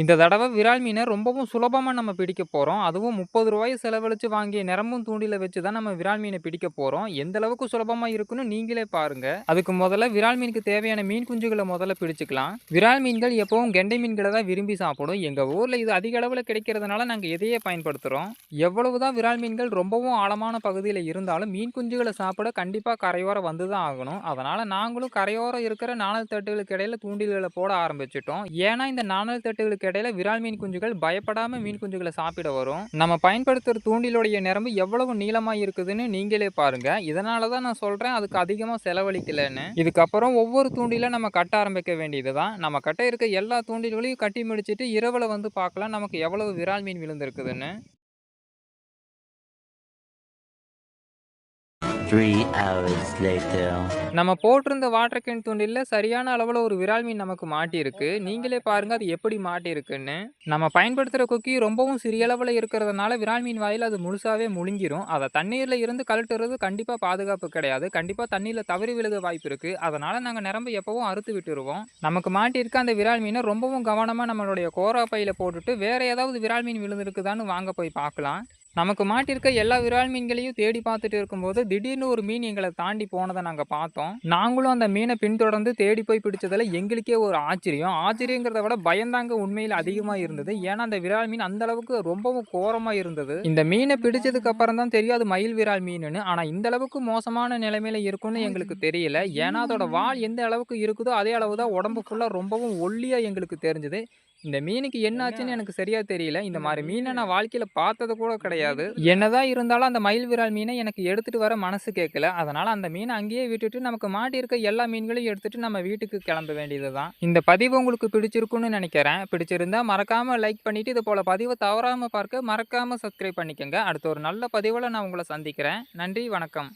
இந்த தடவை விரால் மீனை ரொம்பவும் சுலபமாக நம்ம பிடிக்க போகிறோம் அதுவும் முப்பது ரூபாய் செலவழித்து வாங்கிய நிரம்பும் தூண்டில வச்சு தான் நம்ம விரால் மீனை பிடிக்க போகிறோம் எந்த அளவுக்கு சுலபமாக இருக்குன்னு நீங்களே பாருங்க. அதுக்கு முதல்ல விரால் மீனுக்கு தேவையான மீன் குஞ்சுகளை முதல்ல பிடிச்சிக்கலாம் விரால் மீன்கள் எப்பவும் கெண்டை மீன்களை தான் விரும்பி சாப்பிடும். எங்கள் ஊரில் இது அதிக அளவில் கிடைக்கிறதுனால நாங்கள் இதையே எவ்வளவு எவ்வளவுதான் விரால் மீன்கள் ரொம்பவும் ஆழமான பகுதியில் இருந்தாலும் மீன் குஞ்சுகளை சாப்பிட கண்டிப்பாக கரையோரம் வந்து தான் ஆகணும். அதனால் நாங்களும் கரையோரம் இருக்கிற நாணல் தட்டுகளுக்கு இடையில தூண்டில்களை போட ஆரம்பிச்சிட்டோம் ஏன்னா இந்த நாணல் தட்டுகளுக்கு இடையில விரால் மீன் குஞ்சுகள் பயப்படாம மீன் குஞ்சுகளை சாப்பிட வரும். நம்ம பயன்படுத்துற தூண்டிலுடைய நிரம்பு எவ்வளவு நீளமா இருக்குதுன்னு நீங்களே பாருங்க. இதனால தான் நான் சொல்றேன் அதுக்கு அதிகமா செலவழிக்கலன்னு. இதுக்கப்புறம் ஒவ்வொரு தூண்டில நம்ம கட்ட ஆரம்பிக்க வேண்டியது தான். நம்ம கட்ட இருக்க எல்லா தூண்டில்களையும் கட்டி முடிச்சுட்டு இரவுல வந்து பார்க்கலாம் நமக்கு எவ்வளவு விரால் மீன் விழுந்திருக்குதுன்னு. நம்ம போட்டிருந்த வாட்டர் கேன் தூண்டில்ல சரியான அளவில் ஒரு விரால் மீன் நமக்கு மாட்டியிருக்கு. நீங்களே பாருங்க அது எப்படி மாட்டியிருக்குன்னு. நம்ம பயன்படுத்துகிற கொக்கி ரொம்பவும் சிறிய அளவில் இருக்கிறதுனால விரால் மீன் வாயில் அது முழுசாவே முழுங்கிரும். அதை தண்ணீரில் இருந்து கழட்டுறது கண்டிப்பாக பாதுகாப்பு கிடையாது. கண்டிப்பாக தண்ணியில் தவறி விழுக வாய்ப்பு இருக்குது அதனால் நாங்கள் நிரம்ப எப்பவும் அறுத்து விட்டுருவோம். நமக்கு மாட்டியிருக்க அந்த விரால் மீனை ரொம்பவும் கவனமாக நம்மளுடைய கோரா பையில் போட்டுட்டு வேறு ஏதாவது விரால் மீன் விழுந்திருக்குதான்னு வாங்க போய் பார்க்கலாம். நமக்கு மாட்டிருக்க எல்லா விரால் மீன்களையும் தேடி பார்த்துட்டு இருக்கும்போது திடீர்னு ஒரு மீன் எங்களை தாண்டி போனதை நாங்கள் பார்த்தோம். நாங்களும் அந்த மீனை பின்தொடர்ந்து தேடி போய் பிடிச்சதில் எங்களுக்கே ஒரு ஆச்சரியம். ஆச்சரியங்கிறத விட பயந்தாங்க உண்மையில் அதிகமாக இருந்தது. ஏன்னா அந்த விரால் மீன் அந்த அளவுக்கு ரொம்பவும் கோரமாக இருந்தது. இந்த மீனை பிடிச்சதுக்கு அப்புறம் தான் தெரியாது மயில் விரால் மீனுன்னு. ஆனால் இந்த அளவுக்கு மோசமான நிலைமையில இருக்கும்னு எங்களுக்கு தெரியல. ஏன்னா அதோட வால் எந்த அளவுக்கு இருக்குதோ அதே அளவு தான் உடம்பு ஃபுல்லாக ரொம்பவும் ஒல்லியாக எங்களுக்கு தெரிஞ்சது. இந்த மீனுக்கு என்ன ஆச்சுன்னு எனக்கு சரியா தெரியல. இந்த மாரி மீன நான் வாழ்க்கையில பார்த்தது கூட கிடையாது. என்னதான் இருந்தாலும் அந்த மயில் விரால் மீன எனக்கு எடுத்துட்டு வர மனசு கேட்கல. அதனால அந்த மீன அங்கேயே விட்டுட்டு நமக்கு மாட்டியிருக்க எல்லா மீன்களையும் எடுத்துட்டு நம்ம வீட்டுக்கு கிளம்ப வேண்டியது தான். இந்த பதிவு உங்களுக்கு பிடிச்சிருக்கும்னு நினைக்கிறேன். பிடிச்சிருந்தா மறக்காம லைக் பண்ணிட்டு இது போல பதிவ தவறாம பார்க்க மறக்காம சப்ஸ்கிரைப் பண்ணிக்கங்க. அடுத்த ஒரு நல்ல பதிவுல நான் உங்கள சந்திக்கிறேன். நன்றி, வணக்கம்.